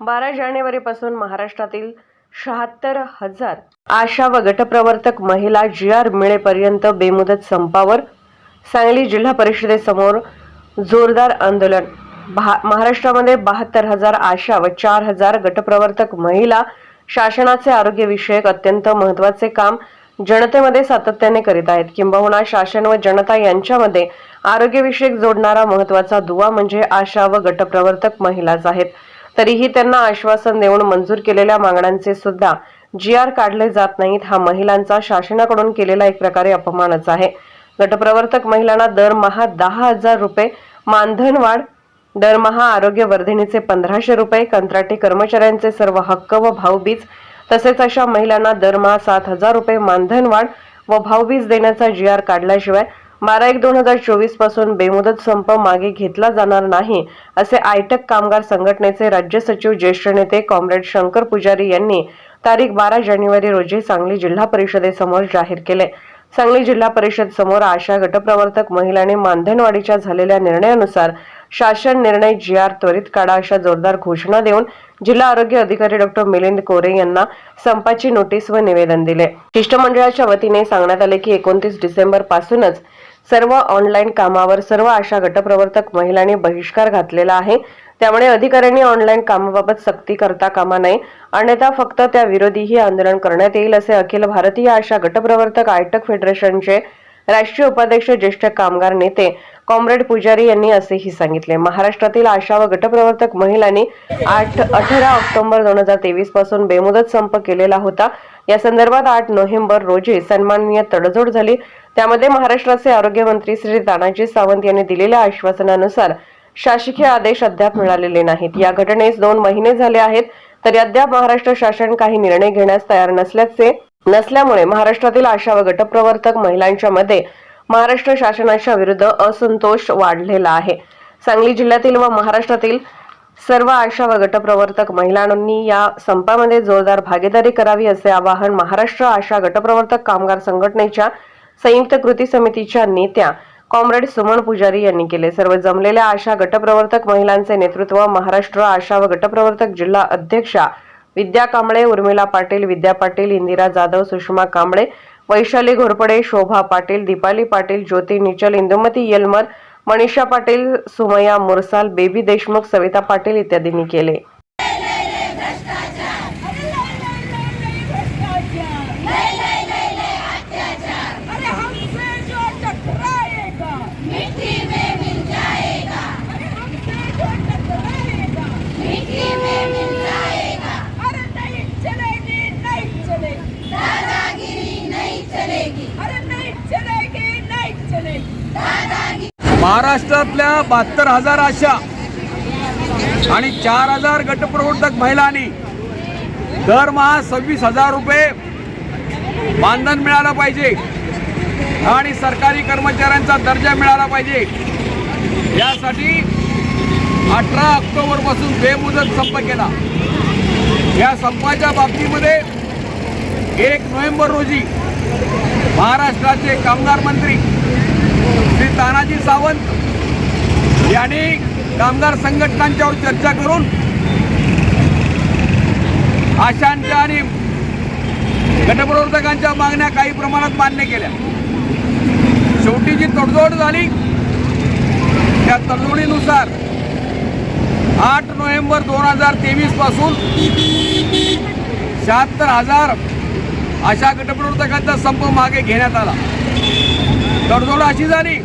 बारा जानेवारीपासून महाराष्ट्रातील शहात्तर हजार आशा व गटप्रवर्तक महिला जी आर मिळेपर्यंत बेमुदत संपावर सांगली जिल्हा परिषदेसमोर जोरदार आंदोलन. भा- महाराष्ट्रामध्ये बहात्तर हजार आशा व चार हजार गटप्रवर्तक महिला शासनाचे आरोग्यविषयक अत्यंत महत्त्वाचे काम जनतेमध्ये सातत्याने करीत आहेत. किंबहुना शासन व जनता यांच्यामध्ये आरोग्यविषयक जोडणारा महत्त्वाचा दुवा म्हणजे आशा व गटप्रवर्तक महिलाच आहेत. तरीही त्यांना आश्वासन देऊन मंजूर केलेल्या मागण्यांचे सुद्धा जी आर काढले जात नाहीत हा महिलांचा शासनाकडून केलेला एक प्रकारे अपमानच आहे. गटप्रवर्तक महिलांना दरमहा दहा हजार रुपये मानधन वाढ दरमहा आरोग्य वर्धिनीचे पंधराशे रुपये कंत्राटी कर्मचाऱ्यांचे सर्व हक्क व भाऊबीज तसेच अशा महिलांना दरमहा सात हजार रुपये मानधन वाढ व भाऊबीज देण्याचा जी आर काढल्याशिवाय बारा एक दोन हजार चोवीसपासून बेमुदत संप मागे घेतला जाणार नाही असे आयटक कामगार संघटनेचे राज्य सचिव ज्येष्ठ नेते कॉम्रेड शंकर पुजारी यांनी तारीख बारा जानेवारी रोजी सांगली जिल्हा परिषदेसमोर जाहीर केले. सांगली जिल्हा परिषद समोर आशा गटप्रवर्तक महिलांनी मानधनवाढीच्या झालेल्या निर्णयानुसार शासन निर्णय जी आर त्वरित काढा अशा जोरदार घोषणा देऊन जिल्हा आरोग्य अधिकारी डॉक्टर मिलिंद कोरे यांना संपाची नोटीस व निवेदन दिले. शिष्टमंडळाच्या वतीने सांगण्यात आले की एकोणतीस डिसेंबर पासूनच सर्व ऑनलाईन कामावर सर्व आशा गटप्रवर्तक महिलांनी बहिष्कार घातलेला आहे. त्यामुळे अधिकाऱ्यांनी ऑनलाईन कामाबाबत सक्ती करता कामा नये. अन्यथा फक्त त्या विरोधीही आंदोलन करण्यात येईल असे अखिल भारतीय आशा गटप्रवर्तक आयटक फेडरेशनचे राष्ट्रीय उपाध्यक्ष ज्येष्ठ कामगार नेते कॉम्रेड पुजारी यांनी असेही सांगितले. महाराष्ट्रातील आशा व गटप्रवर्तक महिलांनी आठ अठरा ऑक्टोबर दोन हजार तेवीसपासून बेमुदत संप केलेला होता. या संदर्भात आठ नोव्हेंबर रोजी सन्माननीय तडजोड झाली. त्यामध्ये महाराष्ट्राचे आरोग्यमंत्री श्री तानाजी सावंत यांनी दिलेल्या आश्वासनानुसार शासकीय आदेश अद्याप मिळालेले नाहीत. या घटनेस दोन महिने झाले आहेत तरी अद्याप महाराष्ट्र शासन काही निर्णय घेण्यास तयार नसल्याचे नसल्यामुळे महाराष्ट्रातील आशा व गटप्रवर्तक महिलांच्या मध्ये महाराष्ट्र शासनाच्या विरुद्ध असंतोष वाढलेला आहे. सांगली जिल्ह्यातील व महाराष्ट्रातील सर्व आशा व गटप्रवर्तक महिलांनी या संपामध्ये जोरदार भागीदारी करावी असे आवाहन महाराष्ट्र आशा गटप्रवर्तक कामगार संघटनेच्या संयुक्त कृती समितीच्या नेत्या कॉम्रेड सुमन पुजारी यांनी केले. सर्व जमलेल्या आशा गटप्रवर्तक महिलांचे नेतृत्व महाराष्ट्र आशा व गटप्रवर्तक जिल्हा अध्यक्षा विद्या कांबळे उर्मिला पाटील विद्या पाटील इंदिरा जाधव सुषमा कांबळे वैशाली घोरपडे शोभा पाटील दीपाली पाटील ज्योती निचल इंदुमती येलमर मनीषा पाटील सुमया मुरसाल बेबी देशमुख सविता पाटील इत्यादींनी केले. महाराष्ट्रातल्या बहात्तर हजार आशा आणि चार हजार गटप्रवर्तक महिलांनी दरमहा सव्वीस हजार रुपये मानधन मिळालं पाहिजे आणि सरकारी कर्मचाऱ्यांचा दर्जा मिळाला पाहिजे. यासाठी अठरा ऑक्टोबरपासून बेमुदत संप केला. या संपाच्या बाबतीमध्ये एक नोव्हेंबर रोजी महाराष्ट्राचे कामगार मंत्री तानाजी सावंत यांनी कामगार संघटनांच्यावर चर्चा करून आशांच्या आणि गटप्रवर्तकांच्या मागण्या काही प्रमाणात मान्य केल्या. शेवटी जी तडजोड झाली त्या तडजोडीनुसार आठ नोव्हेंबर दोन हजार तेवीसपासून शहात्तर हजार अशा गटप्रवर्तकांचा संप मागे घेण्यात आला. तडजोड अशी झाली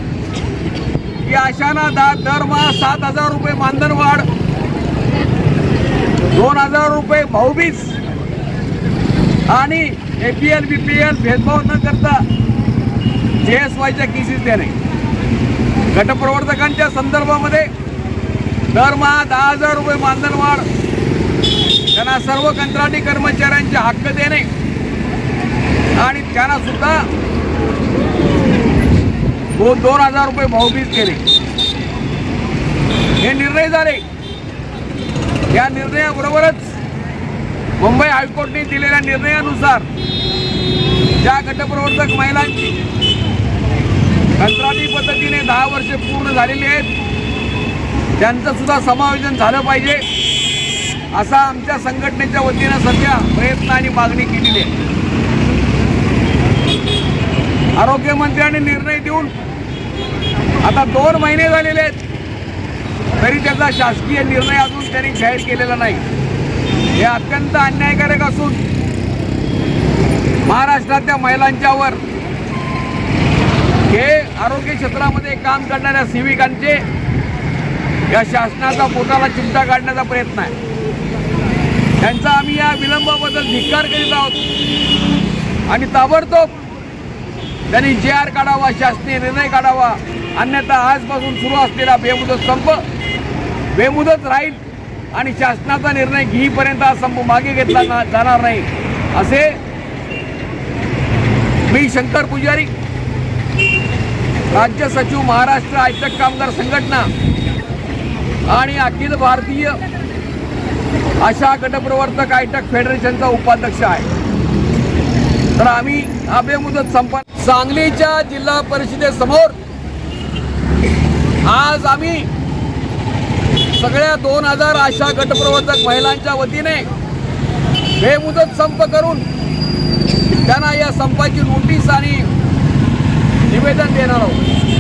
की अशांना दा दरमहा सात हजार रुपये मानधन वाढ दोन हजार रुपये भाऊबीज आणि A P L B P L भेदभाव न करता जे एस वायच्या केसेस देणे. गटप्रवर्तकांच्या संदर्भामध्ये दरमहा दहा हजार रुपये मानधन वाढ त्यांना सर्व कंत्राटी कर्मचाऱ्यांचे हक्क देणे आणि त्यांना सुद्धा दोन दोन हजार रुपये भाऊबीज केले. हे निर्णय झाले. या निर्णयाबरोबरच मुंबई हायकोर्टने दिलेल्या निर्णयानुसार ज्या गटप्रवर्तक महिलांची कंत्राटी पद्धतीने दहा वर्षे पूर्ण झालेली आहेत त्यांचं सुद्धा समायोजन झालं पाहिजे असा आमच्या संघटनेच्या वतीनं सध्या प्रयत्न आणि मागणी केलेली आहे. आरोग्यमंत्र्यांनी निर्णय देऊन आता दोन महिने झालेले आहेत तरी त्याचा शासकीय निर्णय अजून त्यांनी जाहीर केलेला नाही. हे अत्यंत अन्यायकारक असून महाराष्ट्रातल्या महिलांच्यावर हे आरोग्य क्षेत्रामध्ये काम करणाऱ्या सेविकांचे या शासनाचा पोटाला चिमटा काढण्याचा प्रयत्न आहे. त्यांचा आम्ही या विलंबाबद्दल धिक्कार करीत आहोत आणि ताबडतोब त्यांनी जे आर काढावा शासकीय निर्णय काढावा अन्यथा आजपासून सुरू असलेला बेमुदत संप बेमुदत राहील आणि शासनाचा निर्णय घेईपर्यंत हा संप मागे घेतला ना जाणार नाही. असे मी शंकर पुजारी राज्य सचिव महाराष्ट्र आयटक कामगार संघटना आणि अखिल भारतीय आशा गटप्रवर्तक आयटक फेडरेशनचा उपाध्यक्ष आहे. तर आम्ही हा बेमुदत सांगलीच्या जिल्हा परिषदेसमोर आज आम्ही सगळ्या दोन हजार आशा गटप्रवर्तक महिलांच्या वतीने बेमुदत संप करून त्यांना या संपाची नोटीस आणि निवेदन देणार आहोत.